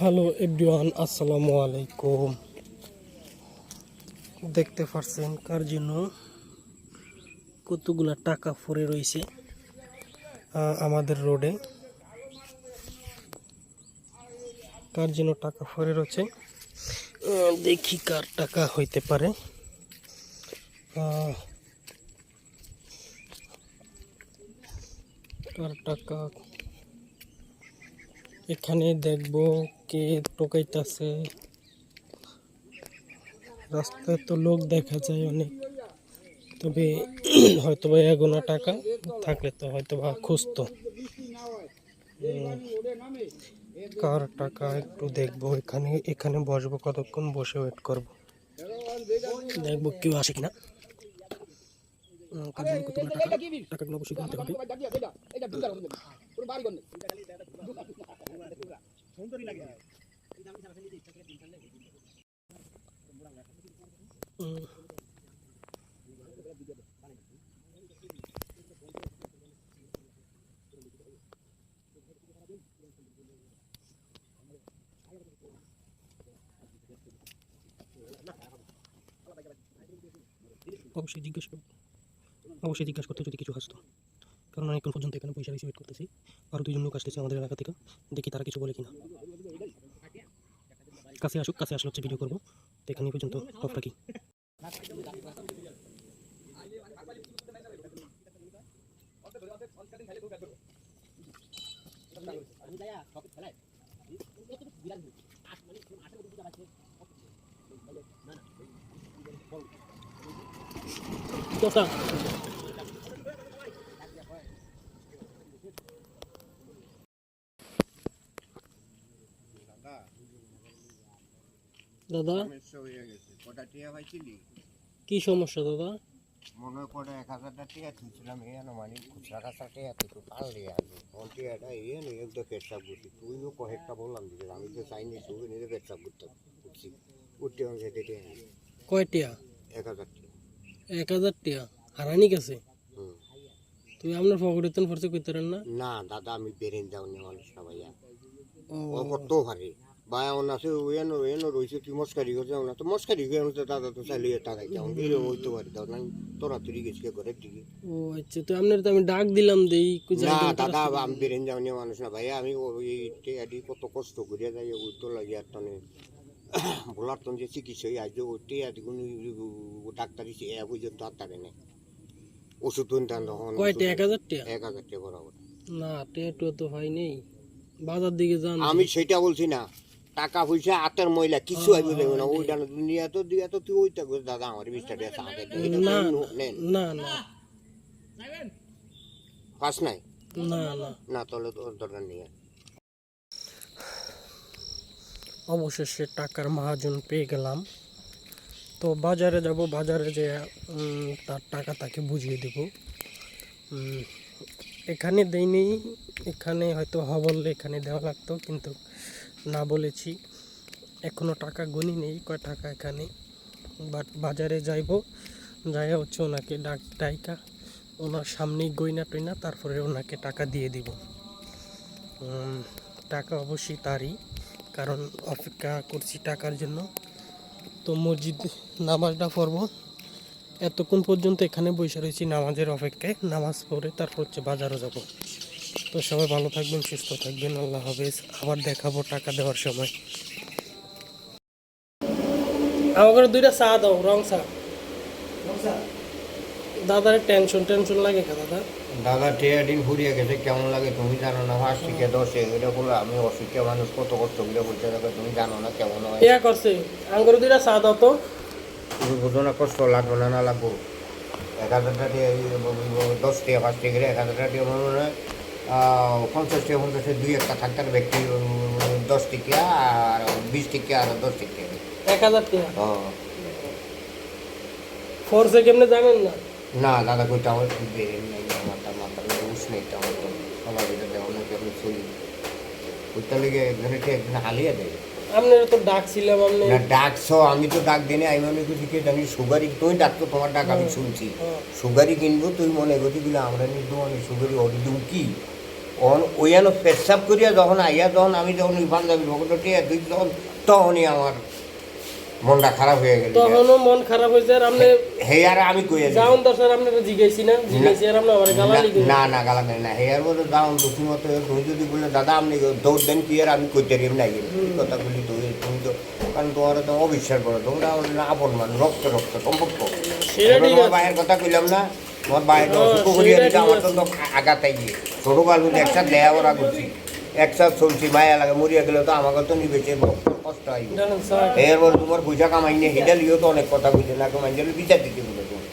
Hello everyone, আসসালামু আলাইকুম। দেখতে পারছেন কার জন্য কতগুলা টাকা পড়ে রয়েছে আমাদের রোডে। কার জন্য টাকা পড়ে রয়েছে দেখি কার টাকা হইতে পারে। কার টাকা এখানে দেখব কে টোকাইতেছে রাস্তায় তো লোক দেখা যায় অনেক। তবে হয়তো বা এগোনা টাকা থাকলে তো হয়তো বা খুঁজতো কার টাকা একটু দেখব এখানে এখানে বসবো কতক্ষণ বসে ওয়েট করব। দেখব কেউ আসে কিনা। টাকাগুলো অবশ্যই অবশ্যই জিজ্ঞেস অবশ্যই জিজ্ঞাসা করতে যদি কিছু আসতো। কারণ অনেকক্ষণ পর্যন্ত এখানে পয়সা রিসিভ করতেছি। আরও দুজন লোক আসতেছে আমাদের এলাকা থেকে। দেখি তারা কিছু বলে কিনা। কাছে আসুক, কাছে আসলে হচ্ছে ভিডিও করব। তো এখানে পর্যন্ত অফ রাখি দাদা? টিয়া পাইছিলি কি সমস্যা দাদা? মনে করে এক হাজারটা টিয়া তুলছিলাম এ মানে খুচরা কাঁচা টিয়া তুই পারলি আগে কোন টিয়াটা এ নে একদম পেটসাপ করছি। তুই নো কয়েকটা বললাম দিকে আমি তো চাইনি তুই নিজে পেটসাপ করতে করছি। উঠতে আমি সেটা টিয়া এক হাজার টিয়া এক হাজার টিয়া। হারানি গেছে আপনার পকেটে তেন খরচ করতে পারেন না? না দাদা আমি বেরেন মানুষ না ভাইয়া। ও। ভাই আমার আছে ওয়ান ওয়ান রয়েছে তুই মস্কারি করে যাও না। তো মস্কারি করে আমি তো দাদা তো যাও। হইতে পারি দাও না তোরা তুই গেছি করে দিকে? ও আচ্ছা তো আপনার তো আমি ডাক দিলাম দেই না দাদা আমি বেরেন যাওনি মানুষ না ভাই আমি ওই কত কষ্ট করিয়া যাই ওই তো লাগে আর যে চিকিৎসা আজ ওই টেয়াদি কোনো ডাক্তারি এ পর্যন্ত আর তারে নেই। ওষুধ এক হাজার টিয়া এক হাজার টাকা বরাবর। না টুয়া তো হয় নেই। বাজার দিকে যান। আমি সেটা বলছি না টাকা পয়সা হাতের ময়লা কিছু আইবে দেবে না। ওইটা না দুনিয়া তো দিয়া তো তুই ওইটা করে দাদা আমার টাকা চাঁদে না না না। নাই? না না। না তাহলে তোর দরকার নেই আর। অবশেষে টাকার মহাজন পেয়ে গেলাম। তো বাজারে যাব, বাজারে যে তার টাকা তাকে বুঝিয়ে দেব। এখানে দেয়নি এখানে হয়তো হ বললে এখানে দেওয়া লাগতো, কিন্তু না বলেছি। এখনও টাকা গুনি নেই, কয় টাকা এখানে। বাট বাজারে যাইব যাই হচ্ছে ওনাকে ডাক, ডাইকা। ওনার সামনেই গইনা টইনা তারপরে ওনাকে টাকা দিয়ে দিব। টাকা অবশ্যই তারই। কারণ অপেক্ষা করছি টাকার জন্য। তো মসজিদ নামাজটা পড়ব। এতক্ষণ পর্যন্ত এখানে বসে রয়েছি নামাজের অপেক্ষায়। নামাজ পড়ে তারপর হচ্ছে বাজারও যাব। তো সবাই ভালো থাকবেন, সুস্থ থাকবেন। আল্লাহ হাফেজ। আবার দেখাবো টাকা দেওয়ার সময়। আমাকে দুইটা চা দাও, রং চা। দাদার টেনশন টেনশন লাগে দাদা? দাদা টেয়া দিন ফুরিয়ে গেছে কেমন লাগে তুমি জানো না? ফার্স্ট থেকে দশে এটা বলে আমি অসুখে মানুষ কত কষ্ট করে বলতে থাকে তুমি জানো না কেমন হয়। টিয়া করছে। আঙ্গুর দুইটা চা দাও তো। তুমি বুঝো না কষ্ট লাগবে না না লাগবো? এক হাজারটা দশ টিয়া পাঁচ টিয়া করে এক হাজারটা টিয়া মনে হয় পঞ্চাশ টিয়া পঞ্চাশে দুই একটা থাকতার ব্যক্তি দশ টিকিয়া আর বিশ টিকিয়া আর দশ টিকিয়া এক হাজার ও, ফোরসে কেমনে জানেন না? না দাদা কইটা আমার বেরেন নাই মাথা মাথা উস নেই তো আমার তো আমার না কেমন চলি। ওইটা লেগে একজনে একজনে হালিয়ে দেয়। আপনার তো ডাকছিলাম আপনি না ডাকছো আমি তো ডাক দিনে আমি মনে করছি কি জানি সুগারি তুমি ডাকতো তোমার ডাক আমি শুনছি। সুগারি কিনবো তুই মনে করছি বলে আমরা নিয়ে দোকানে সুগারি অর্ডার দেবো কি? ওন ওইয়ানো পেশাব করিয়া যখন আইয়া যখন আমি যখন ওই পাঞ্জাবি ভগতটি দুই তখন তখনই আমার মনটা খারাপ হয়ে গেল। তখনও মন খারাপ হয়েছে আর আপনি হে আর আমি কইয়া দিই যাউন দর্শক আপনারা জিজ্ঞাসি না? জিজ্ঞাসি আর আপনি আমার গালালি করেন। না না গালা নাই না। হে আর বলে যাও তুমি মতো তুমি যদি বলে দাদা আপনি দৌড় দেন কি আর আমি কইতে রিম নাই কথা বলি তো তুমি তো কারণ তোমার তো অবিশ্বাস করো তোমরা আমার না আপন মান রক্ত রক্ত সম্পর্ক তোমার কথা কইলাম না। ভাইয়ের হ্যাঁ, অসুখ করিয়া দিতে আমার। তো আঘাতাই গিয়ে ছোটো কাল একসাথে দেয়া ওরা করছি। একসাথে চলছি মায়া লাগে মরিয়া গেলে তো আমাকে তো নিবেছে কষ্ট স্যার। এরপর তোমার বুঝা কামাই নিয়ে হেডা লিও তো অনেক কথা বুঝে না কামাই গেলে বিচার দিতে বলে তুমি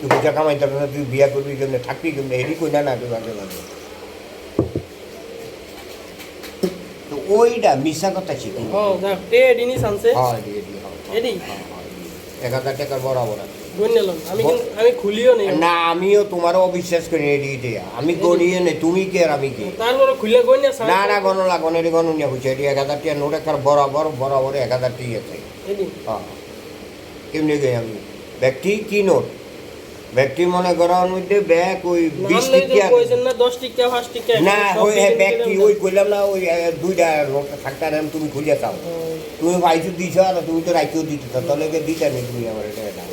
তুই পয়সা কামাই তার তুই বিয়া করবি কেমনে থাকবি কেমনে হেরি কই না না মাঝে মাঝে। তো ওইটা মিশা কথা ছিল হ্যাঁ হ্যাঁ হ্যাঁ হ্যাঁ। এক হাজার টাকার বরাবর আছে। আমি আমি খুলিও নেই। না আমিও তোমারও অবিশ্বাস করি এডি দিয়া আমি নেই তুমি কে আর আমি কে? তারপরে খুলে গণ্য স্যার না না গণ লাগন এডি গণ নিয়ে হচ্ছে এডি এক হাজার টাকা নোট একবার বরাবর বরাবর এক হাজার টাকা আছে। কেমনি গে আমি? ব্যক্তি কি নোট? ব্যক্তি মনে করার মধ্যে ব্যাগ ওই বিশ নাম নেই তো টিকা না 10 টিকা 5 টিকা না ওই ব্যক্তি ওই কইলাম না ওই দুইটা নোট থাকতে তুমি খুঁজে চাও। তুমি পাইছো দিছ আর তুমি তো রাইতেও দিতে তাহলে দিতে নেই তুমি আমার এটা?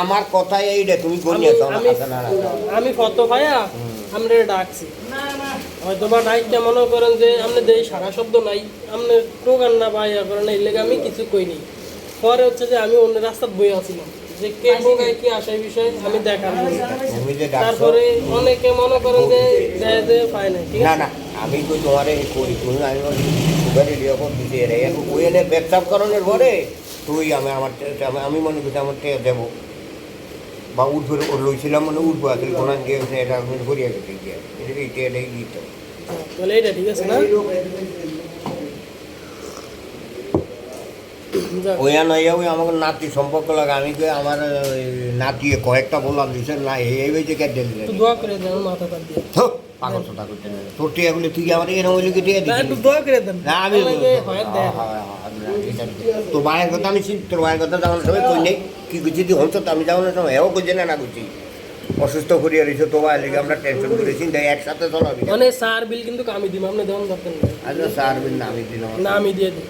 আমার কথাই এইটা তুমি কোন আমি ফটো ভাইয়া আমরা ডাকছি। হয়তো বা ডাইকটা মনে করেন যে আপনি দেই সারা শব্দ নাই আপনি টোকান না করেন এই লেগে আমি কিছু কই নাই পরে হচ্ছে যে আমি অন্য রাস্তা বই আছিলাম। যে কে টোকায় কি আসে এই বিষয়ে আমি দেখার তুমি তারপরে অনেকে মনে করেন যে দেয় যে পায় না ঠিক না আছে? না আমি তো তোমারে কই তুমি আমি সুগারি লিও কর দিতে রে এখন ওই এনে ব্যবসা করণের পরে তুই আমি আমার আমি- মনে করছি আমার টেয়া দেবো। বা উঠবে লইছিলাম মানে উঠবো আসলে কোনান গিয়ে এটা আমি ঘুরিয়ে গেছে গিয়ে। এটা এইটা এটাই দিতে তাহলে এটা ঠিক আছে না? যাক, ওইয়া ওই আমার নাতি সম্পর্ক লাগে। আমি কই আমার নাতি কয়েকটা বললাম দিছে না এই দোয়া করে দেন মাথা দিয়ে। পাগল করতে তোর টিয়া বলে তুই আমার এরকম দোয়া করে দেন। না আমি হয় দেয় না। তোর মায়ের কথা আমি তোর মায়ের কথা যাওয়ার সময় কই নেই? কি কিছু যদি হতো তো আমি যাওয়ার সময় হেও কই না না কুচি অসুস্থ করিয়া রয়েছে তো ভাই লেগে আমরা টেনশন করে চিন্তা একসাথে চলাবি মানে সার বিল কিন্তু আমি দিম আপনি দেওয়ান দরকার নেই। আচ্ছা স্যার বিল না আমি দিলাম। না আমি দিয়ে দিই।